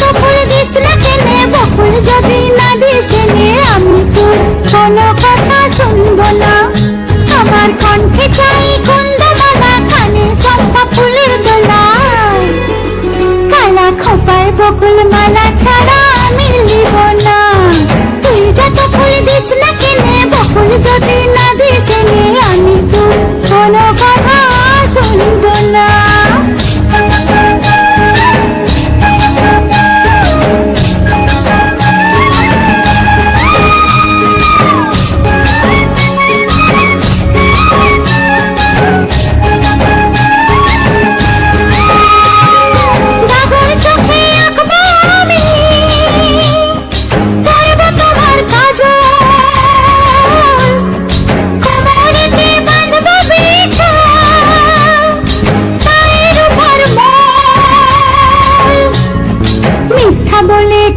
তো ফুল দিস না কেনে? বকুল যদি না দিস নে আমি তো কোনো কথা শুনব না। আমার কণ্ঠে চাই কুন্দমালা কানে চম্পা ফুলের দোলা। কালা খোপায় বকুল মালা ছাড়া আমি লিব না। তুই যত ফুল দিস না কেনে? বকুল যদি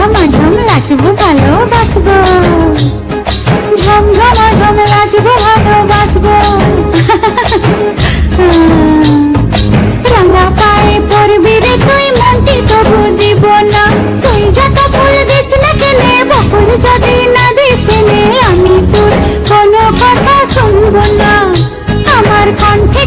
ঝমঝমা ঝম লাচবো ভালোবাসবো ঝমঝমা ঝম লাচবো ভালোবাসবো রাঙা পায়ে পড়বি রে তুই মনটি তবু দিব না তুই যত ফুল দিস না কেনে বকুল যদি না দিস আমি তোর কোনো কথা শুনব না আমার কণ্ঠে